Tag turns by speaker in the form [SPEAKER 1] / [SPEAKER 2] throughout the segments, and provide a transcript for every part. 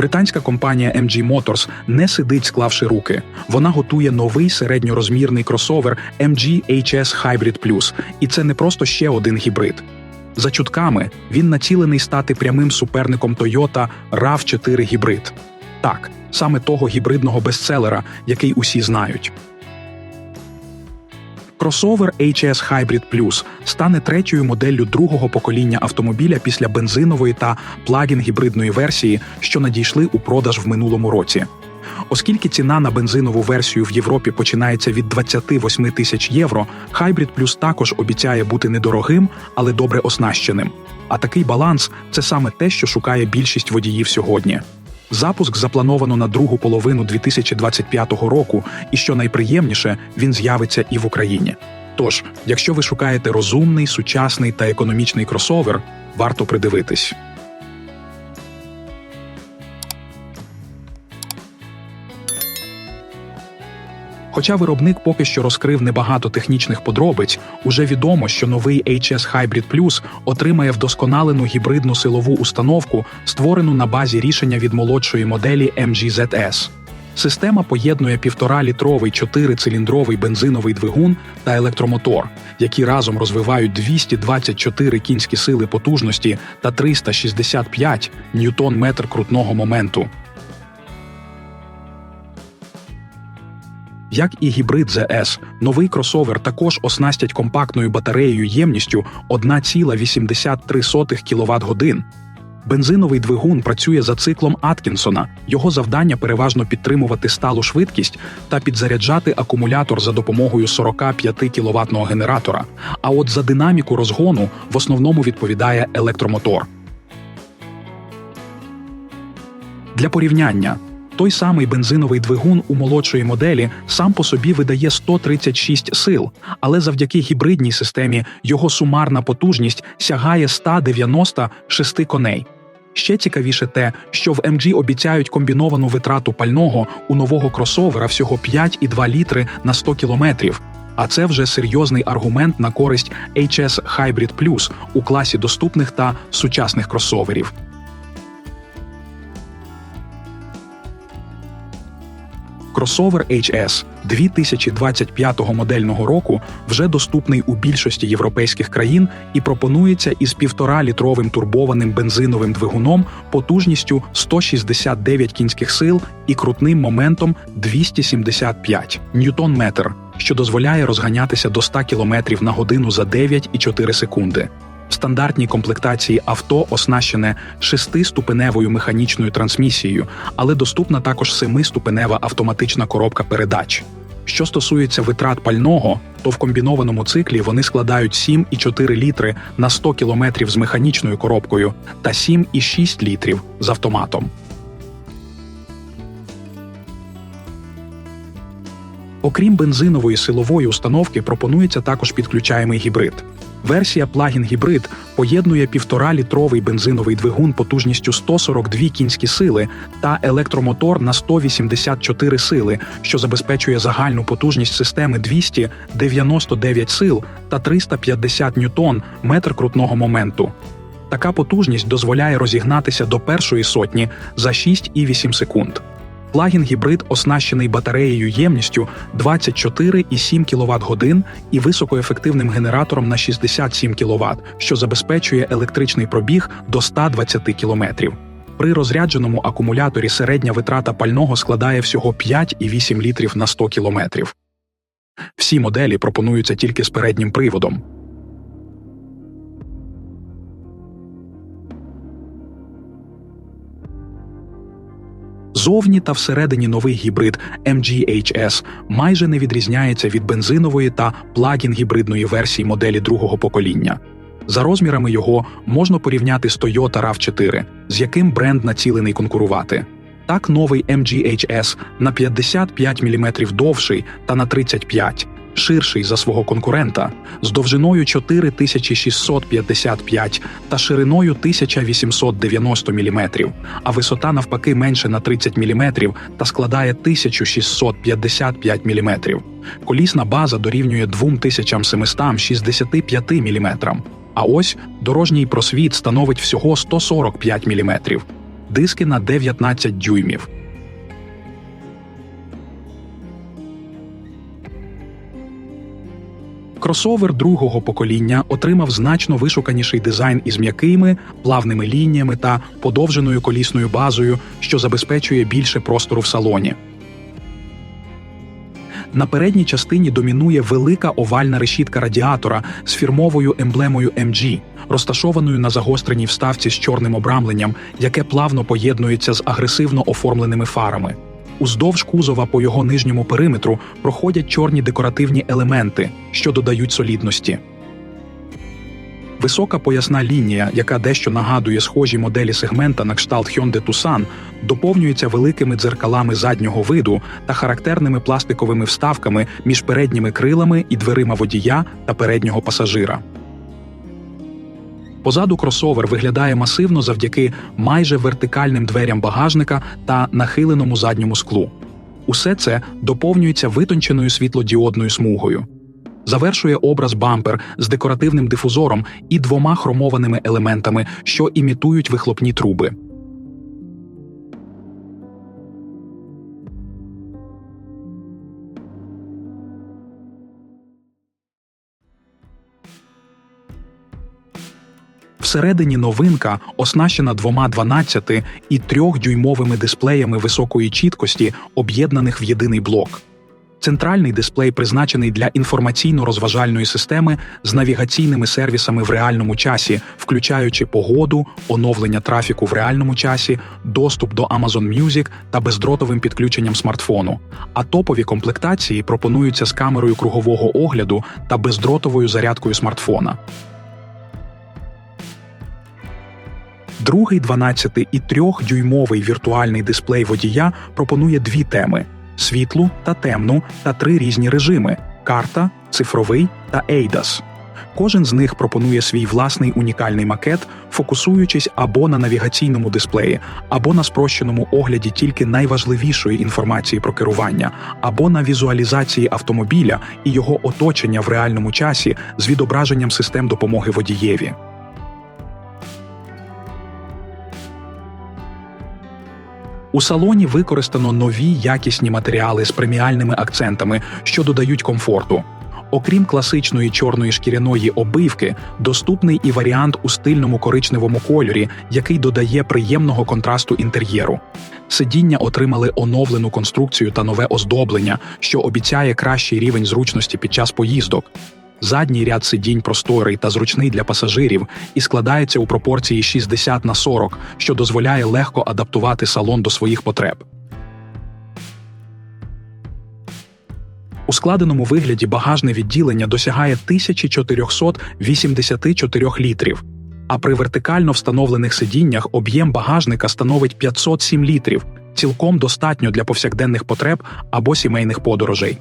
[SPEAKER 1] Британська компанія MG Motors не сидить, склавши руки. Вона готує новий середньорозмірний кросовер MG HS Hybrid Plus, і це не просто ще один гібрид. За чутками, він націлений стати прямим суперником Toyota RAV4 гібрид. Так, саме того гібридного бестселера, який усі знають. Кросовер HS Hybrid Plus стане третьою моделлю другого покоління автомобіля після бензинової та плагін гібридної версії, що надійшли у продаж в минулому році. Оскільки ціна на бензинову версію в Європі починається від 28 тисяч євро, Hybrid Plus також обіцяє бути недорогим, але добре оснащеним. А такий баланс це саме те, що шукає більшість водіїв сьогодні. Запуск заплановано на другу половину 2025 року, і що найприємніше, він з'явиться і в Україні. Тож, якщо ви шукаєте розумний, сучасний та економічний кросовер, варто придивитись. Хоча виробник поки що розкрив небагато технічних подробиць, уже відомо, що новий HS Hybrid Plus отримає вдосконалену гібридну силову установку, створену на базі рішення від молодшої моделі MGZS. Система поєднує 1,5-літровий 4-циліндровий бензиновий двигун та електромотор, які разом розвивають 224 кінські сили потужності та 365 ньютон-метр крутного моменту. Як і гібрид ZS, новий кросовер також оснастять компактною батареєю ємністю 1,83 кВт годин. Бензиновий двигун працює за циклом Аткінсона. Його завдання переважно підтримувати сталу швидкість та підзаряджати акумулятор за допомогою 45 кіловатного генератора. А от за динаміку розгону в основному відповідає електромотор. Для порівняння. Той самий бензиновий двигун у молодшої моделі сам по собі видає 136 сил, але завдяки гібридній системі його сумарна потужність сягає 196 коней. Ще цікавіше те, що в MG обіцяють комбіновану витрату пального у нового кросовера всього 5,2 літри на 100 кілометрів. А це вже серйозний аргумент на користь HS Hybrid Plus у класі доступних та сучасних кросоверів. Кросовер HS 2025 модельного року вже доступний у більшості європейських країн і пропонується із 1,5-літровим турбованим бензиновим двигуном потужністю 169 кінських сил і крутним моментом 275 ньютон-метр, що дозволяє розганятися до 100 км на годину за 9,4 секунди. В стандартній комплектації авто оснащене шестиступеневою механічною трансмісією, але доступна також семиступенева автоматична коробка передач. Що стосується витрат пального, то в комбінованому циклі вони складають 7,4 літри на 100 км з механічною коробкою та 7,6 літрів з автоматом. Окрім бензинової силової установки, пропонується також підключаємий гібрид. Версія плагін гібрид поєднує 1,5-літровий бензиновий двигун потужністю 142 кінські сили та електромотор на 184 сили, що забезпечує загальну потужність системи 299 сил та 350 ньютон метр крутного моменту. Така потужність дозволяє розігнатися до першої сотні за 6,8 секунд. Плагін гібрид оснащений батареєю ємністю 24,7 кВт годин і високоефективним генератором на 67 кВт, що забезпечує електричний пробіг до 120 км. При розрядженому акумуляторі середня витрата пального складає всього 5,8 літрів на 100 км. Всі моделі пропонуються тільки з переднім приводом. Зовні та всередині новий гібрид MGHS майже не відрізняється від бензинової та плагін гібридної версії моделі другого покоління. За розмірами його можна порівняти з Toyota RAV4, з яким бренд націлений конкурувати. Так, новий MGHS на 55 мм довший та на 35 ширший за свого конкурента, з довжиною 4655 та шириною 1890 мм, а висота навпаки менше на 30 мм та складає 1655 мм. Колісна база дорівнює 2765 мм. А ось дорожній просвіт становить всього 145 мм. диски на 19 дюймів. Кросовер другого покоління отримав значно вишуканіший дизайн із м'якими, плавними лініями та подовженою колісною базою, що забезпечує більше простору в салоні. На передній частині домінує велика овальна решітка радіатора з фірмовою емблемою MG, розташованою на загостреній вставці з чорним обрамленням, яке плавно поєднується з агресивно оформленими фарами. Уздовж кузова по його нижньому периметру проходять чорні декоративні елементи, що додають солідності. Висока поясна лінія, яка дещо нагадує схожі моделі сегмента на кшталт Hyundai Tucson, доповнюється великими дзеркалами заднього виду та характерними пластиковими вставками між передніми крилами і дверима водія та переднього пасажира. Позаду кросовер виглядає масивно завдяки майже вертикальним дверям багажника та нахиленому задньому склу. Усе це доповнюється витонченою світлодіодною смугою. Завершує образ бампер з декоративним дифузором і двома хромованими елементами, що імітують вихлопні труби. Всередині новинка оснащена двома 12 і 3-дюймовими дисплеями високої чіткості, об'єднаних в єдиний блок. Центральний дисплей призначений для інформаційно-розважальної системи з навігаційними сервісами в реальному часі, включаючи погоду, оновлення трафіку в реальному часі, доступ до Amazon Music та бездротовим підключенням смартфону. А топові комплектації пропонуються з камерою кругового огляду та бездротовою зарядкою смартфона. Другий 12 і 3-дюймовий віртуальний дисплей водія пропонує дві теми: світлу та темну та три різні режими: карта, цифровий та ADAS. Кожен з них пропонує свій власний унікальний макет, фокусуючись або на навігаційному дисплеї, або на спрощеному огляді тільки найважливішої інформації про керування, або на візуалізації автомобіля і його оточення в реальному часі з відображенням систем допомоги водієві. У салоні використано нові якісні матеріали з преміальними акцентами, що додають комфорту. Окрім класичної чорної шкіряної обивки, доступний і варіант у стильному коричневому кольорі, який додає приємного контрасту інтер'єру. Сидіння отримали оновлену конструкцію та нове оздоблення, що обіцяє кращий рівень зручності під час поїздок. Задній ряд сидінь просторий та зручний для пасажирів і складається у пропорції 60 на 40, що дозволяє легко адаптувати салон до своїх потреб. У складеному вигляді багажне відділення досягає 1484 літрів, а при вертикально встановлених сидіннях об'єм багажника становить 507 літрів, цілком достатньо для повсякденних потреб або сімейних подорожей.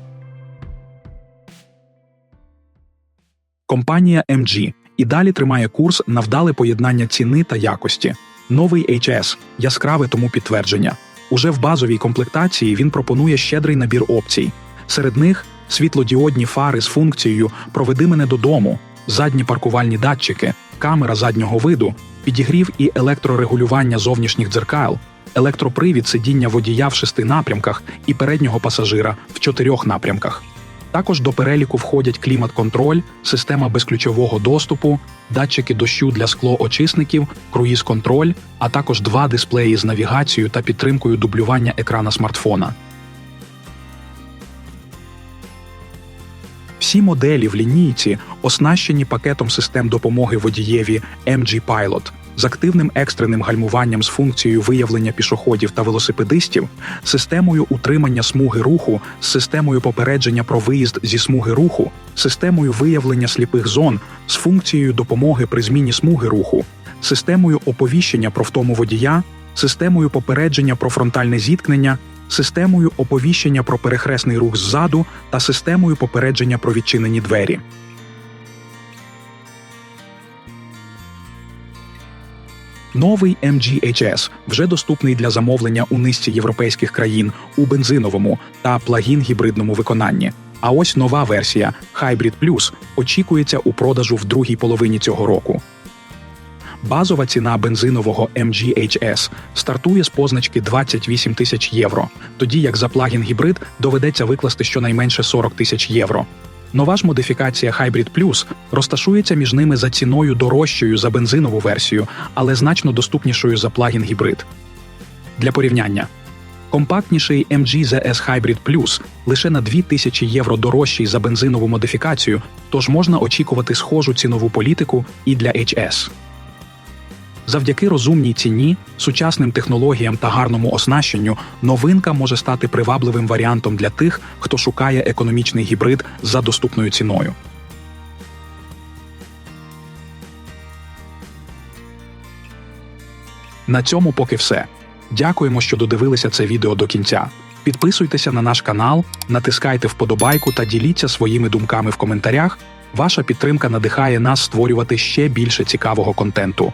[SPEAKER 1] Компанія MG і далі тримає курс на вдале поєднання ціни та якості. Новий HS – яскраве тому підтвердження. Уже в базовій комплектації він пропонує щедрий набір опцій. Серед них світлодіодні фари з функцією Проведи мене додому, задні паркувальні датчики, камера заднього виду, підігрів і електрорегулювання зовнішніх дзеркал, електропривід сидіння водія в шести напрямках і переднього пасажира в чотирьох напрямках. Також до переліку входять клімат-контроль, система безключового доступу, датчики дощу для склоочисників, круїз-контроль, а також два дисплеї з навігацією та підтримкою дублювання екрана смартфона. Всі моделі в лінійці оснащені пакетом систем допомоги водієві MG Pilot з активним екстреним гальмуванням з функцією виявлення пішоходів та велосипедистів, системою утримання смуги руху, з системою попередження про виїзд зі смуги руху, системою виявлення сліпих зон з функцією допомоги при зміні смуги руху, системою оповіщення про втому водія, системою попередження про фронтальне зіткнення. Системою оповіщення про перехресний рух ззаду та системою попередження про відчинені двері. Новий MGHS вже доступний для замовлення у низці європейських країн у бензиновому та плагін-гібридному виконанні. А ось нова версія Hybrid Plus очікується у продажу в другій половині цього року. Базова ціна бензинового MGHS стартує з позначки 28 тисяч євро, тоді як за плагін гібрид доведеться викласти щонайменше 40 тисяч євро. Нова ж модифікація Hybrid Plus розташується між ними за ціною дорожчою за бензинову версію, але значно доступнішою за плагін гібрид. Для порівняння. Компактніший MG ZS Hybrid Plus лише на 2000 євро дорожчий за бензинову модифікацію, тож можна очікувати схожу цінову політику і для HS. Завдяки розумній ціні, сучасним технологіям та гарному оснащенню новинка може стати привабливим варіантом для тих, хто шукає економічний гібрид за доступною ціною. На цьому поки все. Дякуємо, що додивилися це відео до кінця. Підписуйтеся на наш канал, натискайте вподобайку та діліться своїми думками в коментарях. Ваша підтримка надихає нас створювати ще більше цікавого контенту.